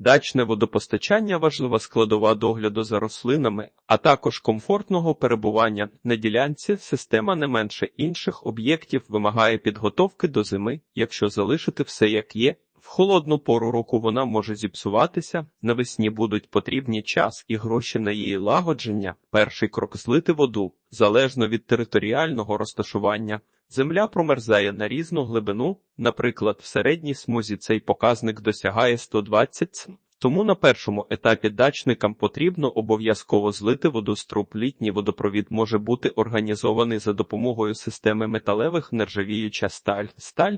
Дачне водопостачання важлива складова догляду за рослинами, а також комфортного перебування на ділянці. Система не менше інших об'єктів вимагає підготовки до зими, якщо залишити все як є. В холодну пору року вона може зіпсуватися, навесні будуть потрібні час і гроші на її лагодження. Перший крок злити воду, залежно від територіального розташування. Земля промерзає на різну глибину, наприклад, в середній смузі цей показник досягає 120 см. Тому на першому етапі дачникам потрібно обов'язково злити воду з труб. Літній водопровід може бути організований за допомогою системи металевих нержавіюча сталь, сталь,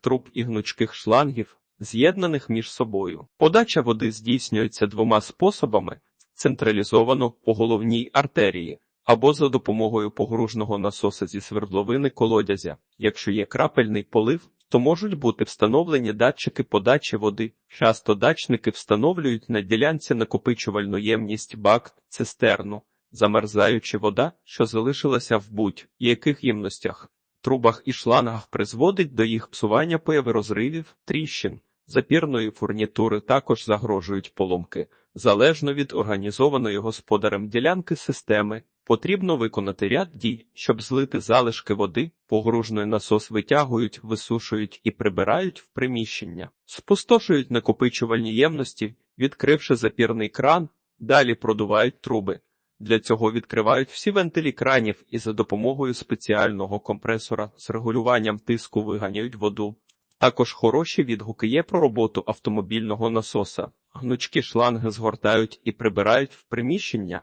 труб і гнучких шлангів, з'єднаних між собою. Подача води здійснюється двома способами: централізовано по головній артерії або за допомогою погружного насоса зі свердловини колодязя. Якщо є крапельний полив, то можуть бути встановлені датчики подачі води. Часто дачники встановлюють на ділянці накопичувальну ємність бак, цистерну, замерзаючи вода, що залишилася в будь-яких ємностях, трубах і шлангах призводить до їх псування появи розривів, тріщин. Запірної фурнітури також загрожують поломки. Залежно від організованої господарем ділянки системи, потрібно виконати ряд дій, щоб злити залишки води, погружний насос витягують, висушують і прибирають в приміщення, спустошують накопичувальні ємності, відкривши запірний кран, далі продувають труби. Для цього відкривають всі вентилі кранів і за допомогою спеціального компресора з регулюванням тиску виганяють воду. Також хороші відгуки є про роботу автомобільного насоса. Гнучкі шланги згортають і прибирають в приміщення.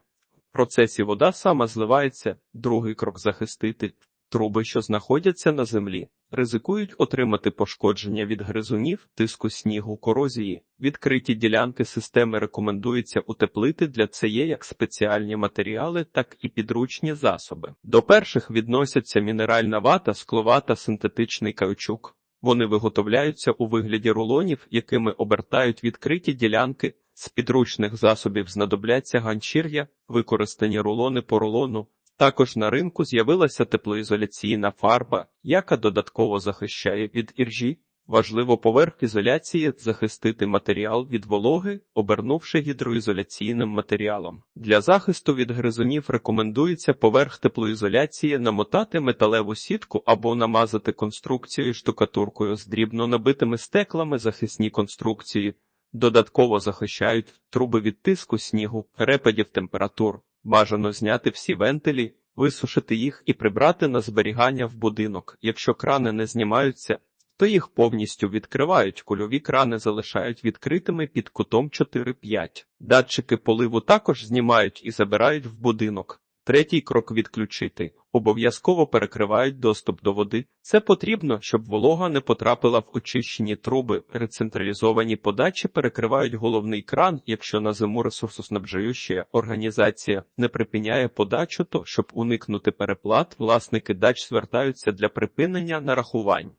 Процесі вода сама зливається, другий крок захистити труби, що знаходяться на землі, ризикують отримати пошкодження від гризунів, тиску снігу, корозії. Відкриті ділянки системи рекомендується утеплити для це є як спеціальні матеріали, так і підручні засоби. До перших відносяться мінеральна вата, скловата, синтетичний каучук. Вони виготовляються у вигляді рулонів, якими обертають відкриті ділянки. З підручних засобів знадобляться ганчір'я, використані рулони по рулону. Також на ринку з'явилася теплоізоляційна фарба, яка додатково захищає від іржі. Важливо поверх ізоляції захистити матеріал від вологи, обернувши гідроізоляційним матеріалом. Для захисту від гризунів рекомендується поверх теплоізоляції намотати металеву сітку або намазати конструкцію штукатуркою з дрібно набитими стеклами захисні конструкції. Додатково захищають труби від тиску снігу, перепадів температур. Бажано зняти всі вентилі, висушити їх і прибрати на зберігання в будинок. Якщо крани не знімаються, то їх повністю відкривають, кульові крани залишають відкритими під кутом 4-5. Датчики поливу також знімають і забирають в будинок. Третій крок відключити. Обов'язково перекривають доступ до води. Це потрібно, щоб волога не потрапила в очищені труби. Рецентралізовані подачі перекривають головний кран, якщо на зиму ресурсоснабжаюча організація не припиняє подачу, то щоб уникнути переплат, власники дач звертаються для припинення нарахувань.